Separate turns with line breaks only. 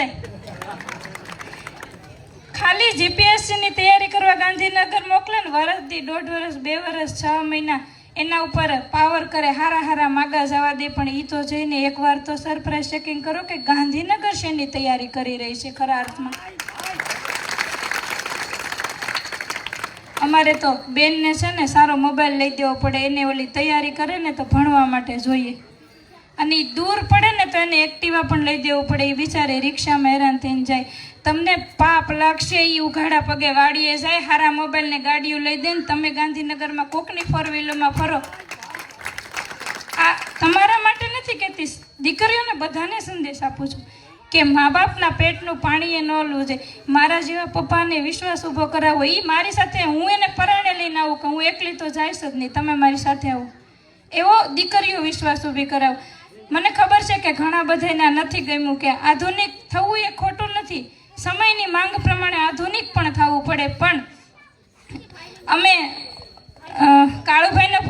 બધાય ખાલી જીપીએસસીની તૈયારી કરવા ગાંધીનગર મોકલે ને વરસથી દોઢ વર્ષ બે વર્ષ છ મહિના એના ઉપર પાવર કરે, હારા હારા માગા જવા દે. પણ એ તો જઈને એકવાર તો સરપ્રાઈઝ ચેકિંગ કરો કે ગાંધીનગર શેની તૈયારી કરી રહી છે ખરા અર્થમાં? અમારે તો બેનને છે ને સારો મોબાઈલ લઈ દેવો પડે, એને ઓલી તૈયારી કરે ને તો ભણવા માટે જોઈએ. અને દૂર પડે ને તો એને એક્ટિવા પણ લઈ દેવું પડે. એ બિચારે રિક્ષામાં હેરાન થઈને જાય. તમને પાપ લાગશે એ ઉઘાડા પગે વાડીએ જાય, હારા મોબાઈલને ગાડીઓ લઈ દે ને તમે ગાંધીનગરમાં કોકની ફોર વ્હીલરમાં ફરો. આ તમારા માટે નથી કહેતી. દીકરીઓને બધાને સંદેશ આપું છું કે મા બાપના પેટનું પાણી એ ન લવું જોઈએ મારા જેવા પપ્પાને વિશ્વાસ ઊભો કરાવો. એ મારી સાથે, હું એને પરાણે લઈને આવું કે હું એકલી તો જઈશ જ નહીં. તમે મારી સાથે આવો. એવો દીકરીઓ વિશ્વાસ ઊભી કરાવો. મને ખબર છે કે ઘણા બધાને નથી ગમ્યું કે આધુનિક થવું એ ખોટું નથી. સમયની માંગ પ્રમાણે આધુનિક પણ થવું પડે, પણ અમે કાળુભાઈને